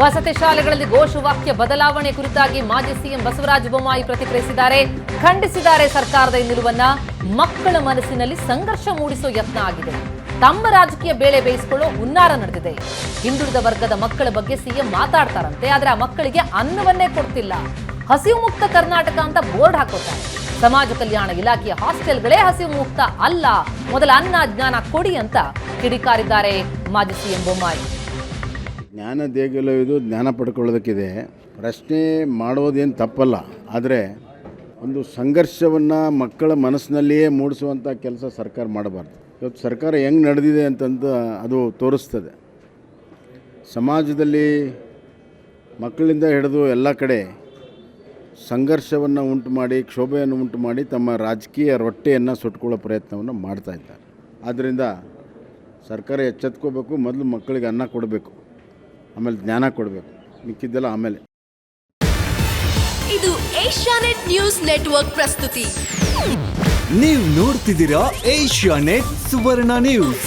ವಸತಿ ಶಾಲೆಗಳಲ್ಲಿ ಘೋಷವಾಕ್ಯ ಬದಲಾವಣೆ ಕುರಿತಾಗಿ ಮಾಜಿ ಸಿಎಂ ಬಸವರಾಜ ಬೊಮ್ಮಾಯಿ ಪ್ರತಿಕ್ರಿಯಿಸಿದ್ದಾರೆ. ಖಂಡಿಸಿದ್ದಾರೆ ಸರ್ಕಾರದ ಈ ನಿಲುವನ್ನ. ಮಕ್ಕಳ ಮನಸ್ಸಿನಲ್ಲಿ ಸಂಘರ್ಷ ಮೂಡಿಸೋ ಯತ್ನ ಆಗಿದೆ. ತಮ್ಮ ರಾಜಕೀಯ ಬೇಳೆ ಬೇಯಿಸಿಕೊಳ್ಳೋ ಹುನ್ನಾರ ನಡೆದಿದೆ. ಹಿಂದುಳಿದ ವರ್ಗದ ಮಕ್ಕಳ ಬಗ್ಗೆ ಸಿಎಂ ಮಾತಾಡ್ತಾರಂತೆ, ಆದರೆ ಆ ಮಕ್ಕಳಿಗೆ ಅನ್ನವನ್ನೇ ಕೊಡ್ತಿಲ್ಲ. ಹಸಿವು ಮುಕ್ತ ಕರ್ನಾಟಕ ಅಂತ ಬೋರ್ಡ್ ಹಾಕೋತಾರೆ. ಸಮಾಜ ಕಲ್ಯಾಣ ಇಲಾಖೆಯ ಹಾಸ್ಟೆಲ್ಗಳೇ ಹಸಿವು ಮುಕ್ತ ಅಲ್ಲ. ಮೊದಲ ಅನ್ನ, ಜ್ಞಾನ ಕೊಡಿ ಅಂತ ಕಿಡಿಕಾರಿದ್ದಾರೆ ಮಾಜಿ ಸಿಎಂ ಬೊಮ್ಮಾಯಿ. ಜ್ಞಾನ ದೇಗುಲ ಇದು ಜ್ಞಾನ ಪಡ್ಕೊಳ್ಳೋದಕ್ಕಿದೆ. ಪ್ರಶ್ನೆ ಮಾಡೋದೇನು ತಪ್ಪಲ್ಲ. ಆದರೆ ಒಂದು ಸಂಘರ್ಷವನ್ನು ಮಕ್ಕಳ ಮನಸ್ಸಿನಲ್ಲಿಯೇ ಮೂಡಿಸುವಂಥ ಕೆಲಸ ಸರ್ಕಾರ ಮಾಡಬಾರ್ದು. ಇವತ್ತು ಸರ್ಕಾರ ಹೆಂಗೆ ನಡೆದಿದೆ ಅಂತಂದು ಅದು ತೋರಿಸ್ತದೆ. ಸಮಾಜದಲ್ಲಿ ಮಕ್ಕಳಿಂದ ಹಿಡಿದು ಎಲ್ಲ ಕಡೆ ಸಂಘರ್ಷವನ್ನು ಉಂಟು ಮಾಡಿ, ಕ್ಷೋಭೆಯನ್ನು ಉಂಟು ಮಾಡಿ ತಮ್ಮ ರಾಜಕೀಯ ರೊಟ್ಟೆಯನ್ನು ಸುಟ್ಕೊಳ್ಳೋ ಪ್ರಯತ್ನವನ್ನು ಮಾಡ್ತಾ ಇದ್ದಾರೆ. ಆದ್ದರಿಂದ ಸರ್ಕಾರ ಎಚ್ಚೆತ್ಕೋಬೇಕು, ಮೊದಲು ಮಕ್ಕಳಿಗೆ ಅನ್ನ ಕೊಡಬೇಕು. ಆಮೇಲೆ ಜ್ಞಾನ ಕೊಡಬೇಕು. ಮಿಕ್ಕಿದ್ದೆಲ್ಲ ಆಮೇಲೆ. ಇದು ಏಷ್ಯಾನೆಟ್ ನ್ಯೂಸ್ ನೆಟ್ವರ್ಕ್ ಪ್ರಸ್ತುತಿ. ನೀವು ನೋಡ್ತಿದ್ದೀರಾ ಏಷ್ಯಾ ನೆಟ್ ಸುವರ್ಣ ನ್ಯೂಸ್.